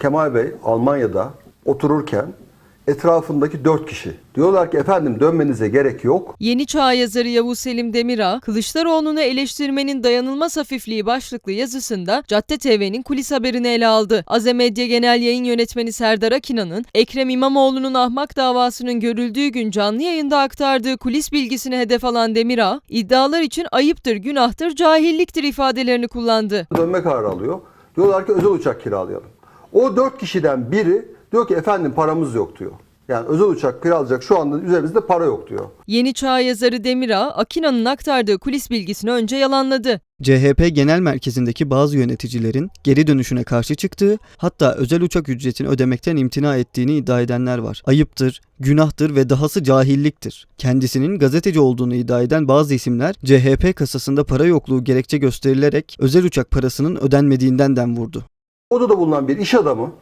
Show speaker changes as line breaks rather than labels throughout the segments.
Kemal Bey Almanya'da otururken etrafındaki dört kişi diyorlar ki efendim dönmenize gerek yok.
Yeni Çağ yazarı Yavuz Selim Demirağ, Kılıçdaroğlu'nu eleştirmenin dayanılmaz hafifliği başlıklı yazısında Cadde TV'nin kulis haberini ele aldı. Aze Medya Genel Yayın Yönetmeni Serdar Akinan'ın Ekrem İmamoğlu'nun ahmak davasının görüldüğü gün canlı yayında aktardığı kulis bilgisini hedef alan Demirağ, iddialar için ayıptır, günahtır, cahilliktir ifadelerini kullandı.
Dönme kararı alıyor. Diyorlar ki özel uçak kiralayalım. O dört kişiden biri diyor ki efendim paramız yok diyor. Yani özel uçak kiralayacak şu anda üzerimizde para yok diyor.
Yeni Çağ yazarı Demirağ, Akinan'ın aktardığı kulis bilgisini önce yalanladı.
CHP Genel Merkezi'ndeki bazı yöneticilerin geri dönüşüne karşı çıktığı, hatta özel uçak ücretini ödemekten imtina ettiğini iddia edenler var. Ayıptır, günahtır ve dahası cahilliktir. Kendisinin gazeteci olduğunu iddia eden bazı isimler CHP kasasında para yokluğu gerekçe gösterilerek özel uçak parasının ödenmediğinden dem vurdu.
Odada bulunan bir iş adamı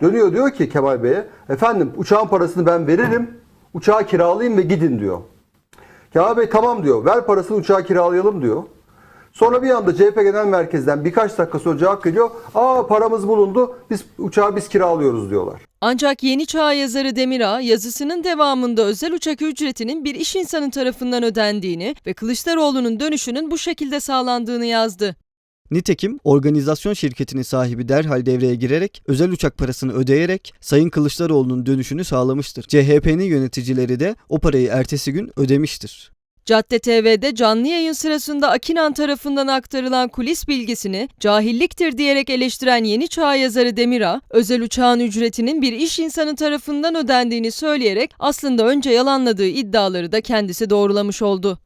dönüyor diyor ki Kemal Bey'e efendim uçağın parasını ben veririm uçağı kiralayayım ve gidin diyor. Kemal Bey tamam diyor ver parasını uçağı kiralayalım diyor. Sonra bir anda CHP Genel Merkez'den birkaç dakika sonra cevap geliyor. Aa paramız bulundu biz uçağı biz kiralıyoruz diyorlar.
Ancak Yeni Çağ yazarı Demirağ yazısının devamında özel uçak ücretinin bir iş insanı tarafından ödendiğini ve Kılıçdaroğlu'nun dönüşünün bu şekilde sağlandığını yazdı.
Nitekim organizasyon şirketinin sahibi derhal devreye girerek özel uçak parasını ödeyerek Sayın Kılıçdaroğlu'nun dönüşünü sağlamıştır. CHP'nin yöneticileri de o parayı ertesi gün ödemiştir.
Cadde TV'de canlı yayın sırasında Akinan tarafından aktarılan kulis bilgisini cahilliktir diyerek eleştiren Yeni Çağ yazarı Demirağ, özel uçağın ücretinin bir iş insanı tarafından ödendiğini söyleyerek aslında önce yalanladığı iddiaları da kendisi doğrulamış oldu.